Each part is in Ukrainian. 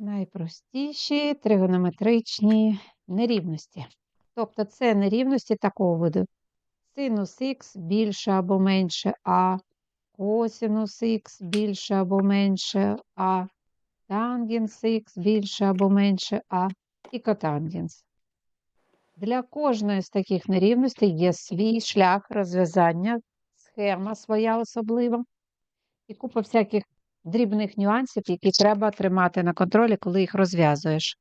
Найпростіші тригонометричні нерівності. Тобто це нерівності такого виду. Синус х більше або менше а, косинус х більше або менше а, тангенс х більше або менше а і котангенс. Для кожної з таких нерівностей є свій шлях розв'язання, схема своя особлива і купа всяких дрібних нюансів, які треба тримати на контролі, коли їх розв'язуєш.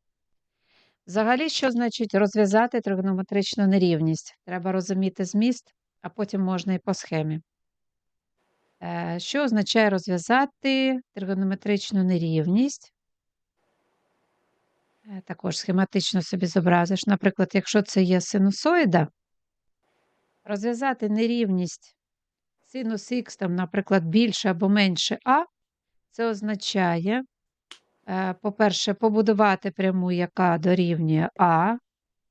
Взагалі, що значить розв'язати тригонометричну нерівність? Треба розуміти зміст, а потім можна і по схемі. Е, Що означає розв'язати тригонометричну нерівність? Е, Також схематично собі зобразиш. Наприклад, якщо це є синусоїда, розв'язати нерівність синус х, там, наприклад, більше або менше а, це означає, е, по-перше, побудувати пряму, яка дорівнює А,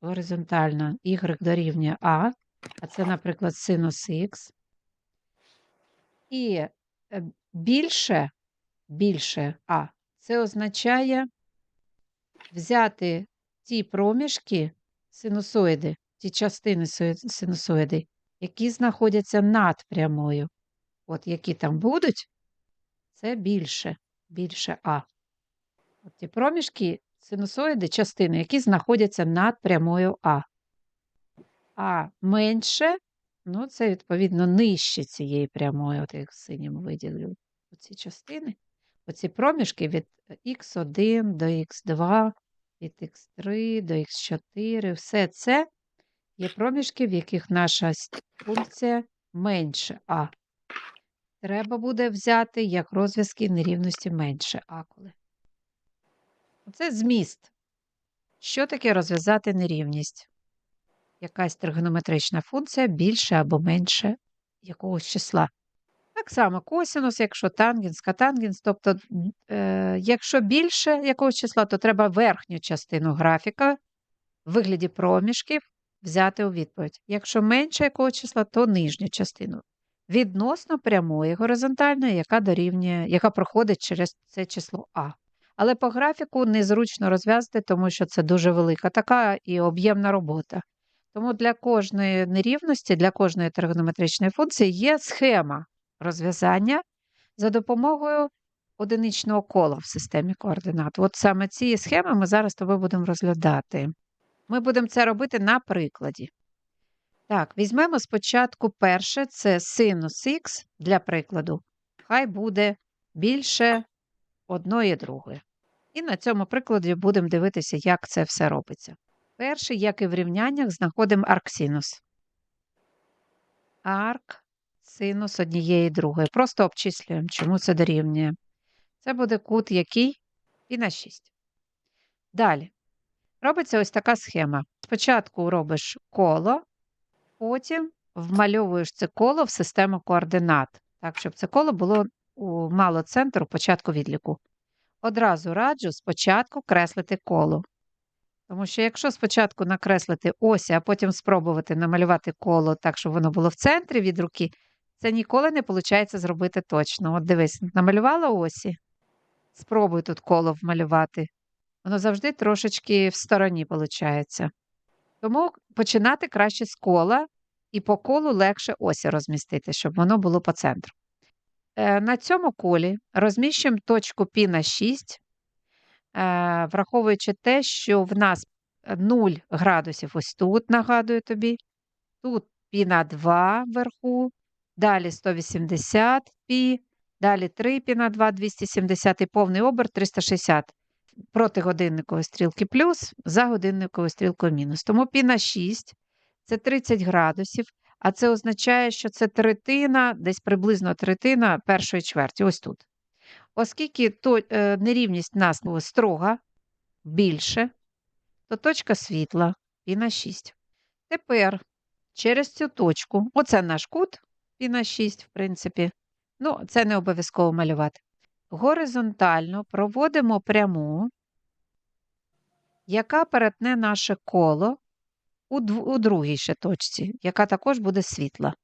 горизонтально y дорівнює А, а це, наприклад, синус х. І е, більше, більше А, це означає взяти ті проміжки синусоїди, ті частини синусоїди, які знаходяться над прямою. От які там будуть, це більше, більше А. От ті проміжки синусоїди, частини, які знаходяться над прямою А. А менше, ну, це відповідно нижче цієї прямої, от я їх синім виділю. Оці частини, оці проміжки від х1 до х2, від х3 до х4, все це є проміжки, в яких наша функція менше А. Треба буде взяти як розв'язки нерівності менше А коли. Це зміст. Що таке розв'язати нерівність? Якась тригонометрична функція більше або менше якогось числа. Так само косинус, якщо тангенс, катангенс. Тобто, е, якщо більше якогось числа, то треба верхню частину графіка в вигляді проміжків взяти у відповідь. Якщо менше якогось числа, то нижню частину. Відносно прямої горизонтальної, яка дорівнює, яка проходить через це число А. Але по графіку незручно розв'язати, тому що це дуже велика така і об'ємна робота. Тому для кожної нерівності, для кожної тригонометричної функції є схема розв'язання за допомогою одиничного кола в системі координат. От саме ці схеми ми зараз з тобою будемо розглядати. Ми будемо це робити на прикладі. Так, візьмемо спочатку перше, це синус х для прикладу. Хай буде більше одної другої. І на цьому прикладі будемо дивитися, як це все робиться. Перше, як і в рівняннях, знаходимо арксинус. Арк, синус однієї другої. Просто обчислюємо, чому це дорівнює. Це буде кут який і на 6. Далі. Робиться ось така схема. Спочатку робиш коло, потім вмальовуєш це коло в систему координат, так, щоб це коло було у мало центру початку відліку. Одразу раджу спочатку креслити коло. Тому що якщо спочатку накреслити осі, а потім спробувати намалювати коло так, щоб воно було в центрі від руки, це ніколи не виходить зробити точно. От дивись, намалювала осі, спробуй тут коло вмалювати. Воно завжди трошечки в стороні виходить. Тому починати краще з кола, і по колу легше осі розмістити, щоб воно було по центру. Е, На цьому колі розміщуємо точку π на 6, е, враховуючи те, що в нас 0 градусів ось тут, нагадую тобі, тут π на 2 вверху, далі 180 π, далі 3 π на 2, 270 і повний оберт 360 проти годинникової стрілки плюс, за годинниковою стрілкою мінус. Тому пі на 6 це 30 градусів, а це означає, що це третина, десь приблизно третина першої чверті, ось тут. Оскільки то, е, нерівність нас строга, більше, то точка світла пі на 6. Тепер через цю точку, оце наш кут пі на 6, в принципі, ну, це не обов'язково малювати горизонтально проводимо пряму, яка перетне наше коло у, у другій ще точці, яка також буде світла.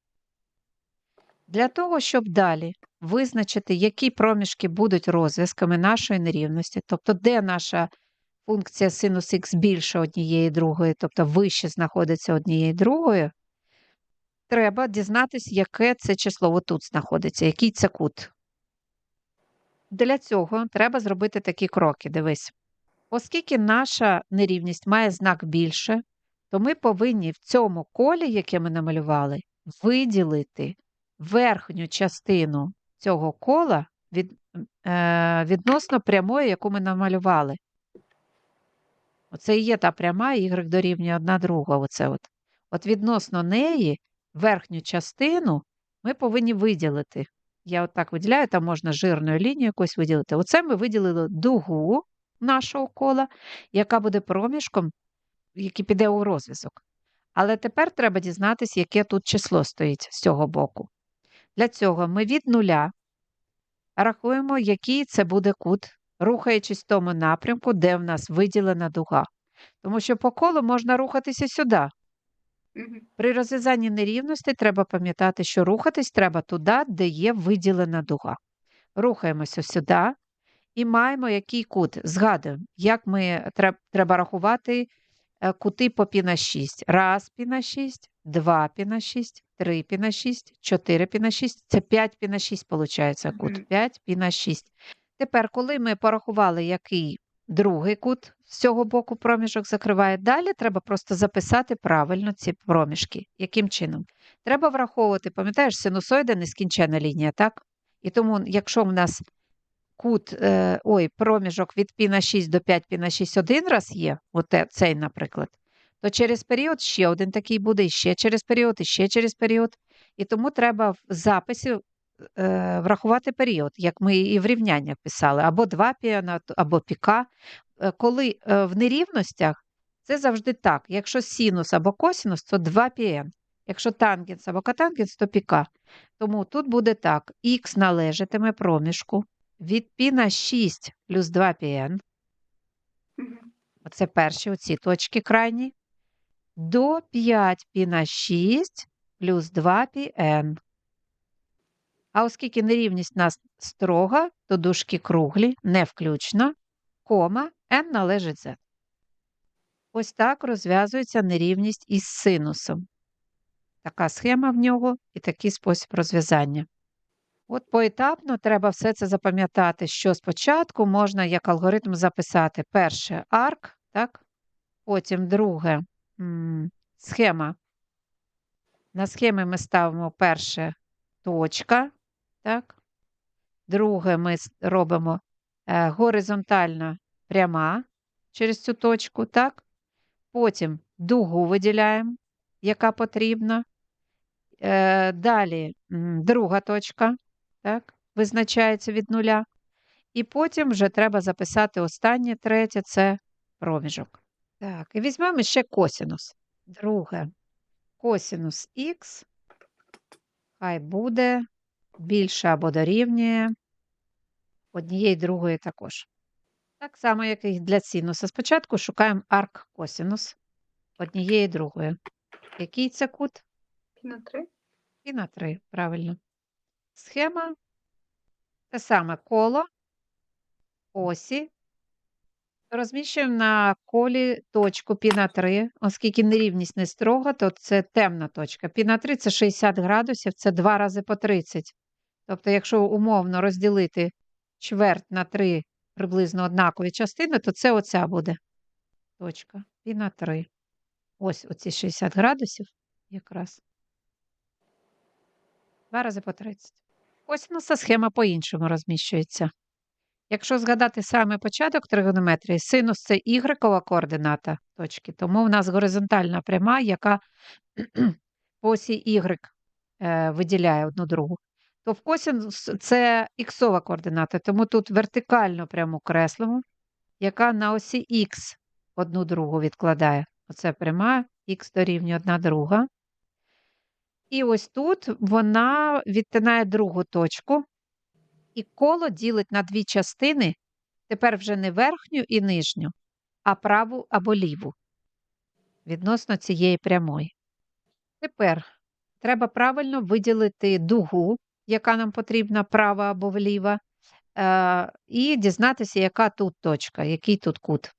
Для того, щоб далі визначити, які проміжки будуть розв'язками нашої нерівності, тобто де наша функція синус х більше однієї другої, тобто вище знаходиться однієї другої, треба дізнатися, яке це число отут знаходиться, який це кут. Для цього треба зробити такі кроки. Дивись. Оскільки наша нерівність має знак більше, то ми повинні в цьому колі, яке ми намалювали, виділити верхню частину цього кола від, е, відносно прямої, яку ми намалювали. Оце і є та пряма, y дорівнює одна друга. Оце от. от відносно неї верхню частину ми повинні виділити. Я от так виділяю, там можна жирною лінією якось виділити. Оце ми виділили дугу нашого кола, яка буде проміжком, який піде у розв'язок. Але тепер треба дізнатися, яке тут число стоїть з цього боку. Для цього ми від нуля рахуємо, який це буде кут, рухаючись в тому напрямку, де в нас виділена дуга. Тому що по колу можна рухатися сюди. При розв'язанні нерівності треба пам'ятати, що рухатись треба туди, де є виділена дуга. Рухаємося сюди і маємо який кут. Згадуємо, як ми треб- треба рахувати е, кути по пі на 6. Раз пі на 6, два пі на 6, три пі на 6, чотири пі на 6. Це 5 пі на 6 виходить кут. 5 пі на 6. Тепер, коли ми порахували, який другий кут з цього боку проміжок закриває, далі треба просто записати правильно ці проміжки. Яким чином? Треба враховувати, пам'ятаєш, синусоїда нескінчена лінія, так? І тому, якщо в нас кут, е, ой, проміжок від пі на 6 до 5 пі на 6 один раз є, цей, наприклад, то через період ще один такий буде, і ще через період, і ще через період. І тому треба в записі врахувати період, як ми і в рівняннях писали, або 2 пі, на- або піка. Е, Коли е, в нерівностях це завжди так. Якщо синус або косинус, то 2 пн. Якщо тангенс або котангенс, то піка. Тому тут буде так: х належатиме проміжку від пі на 6 плюс 2 пн, оце перші оці точки крайні, до 5 пі на 6 плюс 2 пн. А оскільки нерівність нас строга, то дужки круглі, не включно, кома, n належить z. Ось так розв'язується нерівність із синусом. Така схема в нього і такий спосіб розв'язання. От поетапно треба все це запам'ятати, що спочатку можна як алгоритм записати перше арк, так? потім друге схема. На схемі ми ставимо перше точка, так? друге ми робимо е, горизонтальна пряма через цю точку, так? потім дугу виділяємо, яка потрібна. Е, далі друга точка, так, визначається від нуля. І потім вже треба записати останнє, третє це проміжок. Так, і візьмемо ще косінус. Друге. Косінус х хай буде більше або дорівнює однієї другої також. Так само, як і для синуса. Спочатку шукаємо арк косінус однієї другої. Який це кут? Пі на три. І на 3, правильно. Схема те саме коло, осі. Розміщуємо на колі точку пі на 3, оскільки нерівність не строга, то це темна точка. Пі на 3 – це 60 градусів, це 2 рази по 30. Тобто, якщо умовно розділити чверть на 3 приблизно однакові частини, то це оця буде точка пі на 3. Ось оці 60 градусів якраз. Два рази по 30. Ось Косинуса схема по-іншому розміщується. Якщо згадати саме початок тригонометрії, синус це ігрекова координата точки, тому в нас горизонтальна пряма, яка по осі y е, виділяє одну другу. То в косинус це іксова координата, тому тут вертикально пряму креслимо, яка на осі х одну другу відкладає. Оце пряма, х дорівнює одна друга. І ось тут вона відтинає другу точку, і коло ділить на дві частини, тепер вже не верхню і нижню, а праву або ліву відносно цієї прямої. Тепер треба правильно виділити дугу, яка нам потрібна, права або вліва, е, і дізнатися, яка тут точка, який тут кут.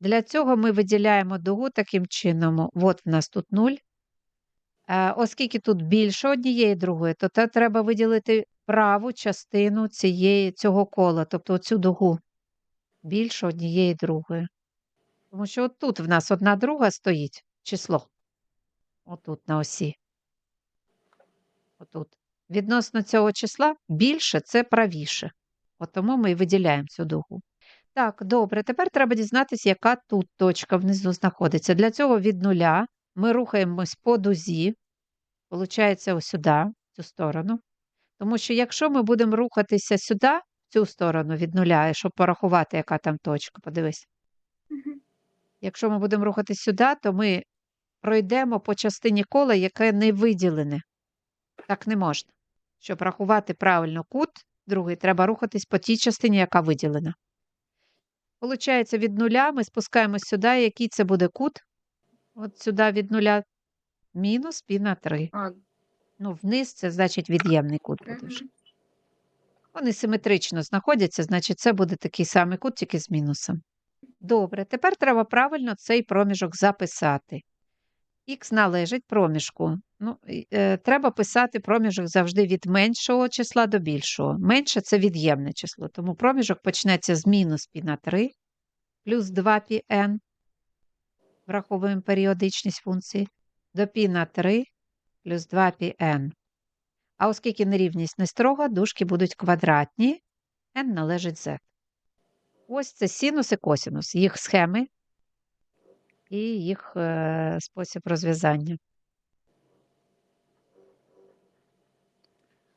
Для цього ми виділяємо дугу таким чином. От в нас тут 0. Е, Оскільки тут більше однієї другої, то те треба виділити праву частину цієї, цього кола, тобто цю дугу. Більше однієї другої. Тому що от тут в нас одна друга стоїть число. Отут на осі. Отут. Відносно цього числа більше це правіше. От тому ми і виділяємо цю дугу. Так, добре. Тепер треба дізнатися, яка тут точка внизу знаходиться. Для цього від нуля ми рухаємось по дузі. Получається, ось сюди, в цю сторону. Тому що якщо ми будемо рухатися сюди, в цю сторону від нуля, щоб порахувати, яка там точка, подивись. Мгм. Якщо ми будемо рухатись сюди, то ми пройдемо по частині кола, яке не виділене. Так не можна. Щоб рахувати правильно кут, другий, треба рухатись по тій частині, яка виділена. Получається, від нуля ми спускаємось сюди, який це буде кут? От сюди від нуля мінус пі на 3. А, Ну, вниз це значить від'ємний кут буде вже. Вони симетрично знаходяться, значить, це буде такий самий кут, тільки з мінусом. Добре, тепер треба правильно цей проміжок записати. Х належить проміжку. Ну, е, треба писати проміжок завжди від меншого числа до більшого. Менше це від'ємне число, тому проміжок почнеться з мінус пі на 3 плюс 2 пі n, враховуємо періодичність функції, до пі на 3 плюс 2 пі n. А оскільки нерівність не строга, дужки будуть квадратні, n належить z. Ось це синус і косинус, їх схеми і їх е, спосіб розв'язання.